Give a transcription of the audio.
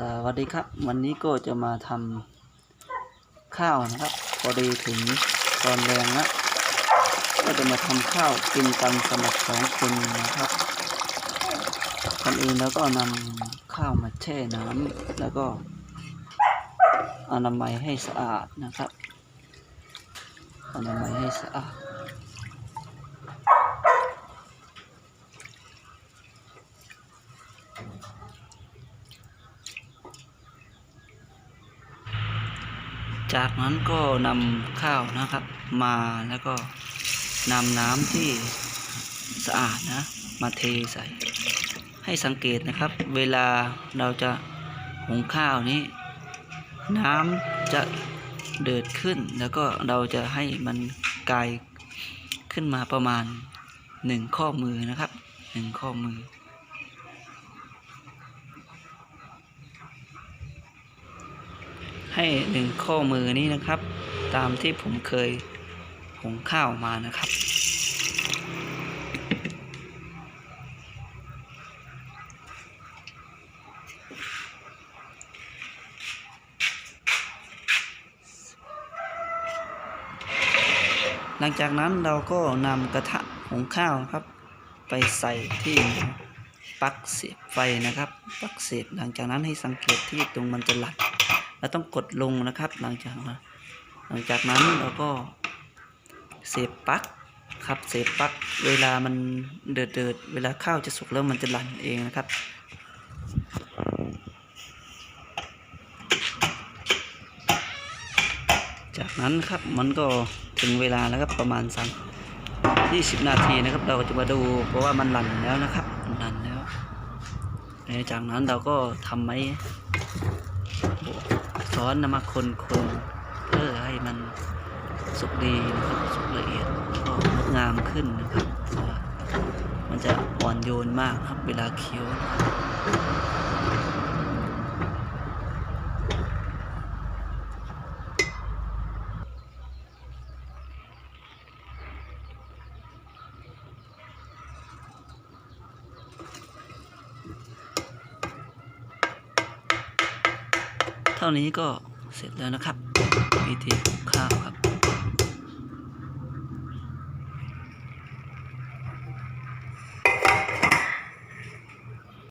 สวัสดีครับ วันนี้ก็จะมาทำข้าวนะครับ พอดีถึงตอนแรงแล้วก็จะมาทำข้าวกินกันสำหรับสองคนนะครับก่อนอื่นแล้วก็นำข้าวมาแช่น้ำแล้วก็อนามัยให้สะอาดนะครับอนามัยให้สะอาด จากนั้นก็นำข้าวนะครับมาแล้วก็นำน้ำที่สะอาดนะ มาเทใส่ ให้สังเกตนะครับ เวลาเราจะหุงข้าวนี้ น้ำจะเดือดขึ้น แล้วก็เราจะให้มันกลายขึ้นมาประมาณหนึ่งข้อมือนะครับหนึ่งข้อมือ ให้หนึ่งข้อมือนี้นะครับ ตามที่ผมเคยหุงข้าวมานะครับ หลังจากนั้นเราก็นำกระทะหุงข้าวครับ ไปใส่ที่ปลั๊กเสียบไฟนะครับปลั๊กเสียบหลังจากนั้นให้สังเกตที่ตรงมันจะหลัด เราต้องกดลงนะครับ หลังจากหลังจากนั้นเราก็เสียบปลั๊กครับเสียบปลั๊กเวลามันเดือดเดือดเวลาข้าวจะสุกแล้วมันจะหลั่นเองนะครับจากนั้นครับมันก็ถึงเวลาแล้วครับประมาณสัก20นาทีนะครับ เราจะมาดูเพราะว่ามันหลั่นแล้วนะครับมันหลั่นแล้วแล้วจากนั้นเราก็ทำไม้ ช้อนนำมาคนคนเพื่อให้มันสุกดีนะครับสุกละเอียดก็งดงามขึ้นนะครับ มันจะอ่อนโยนมากครับเวลาเคี้ยวนะครับ ท่านี้ก็เสร็จแล้วนะครับวิธีหุงข้าวครับ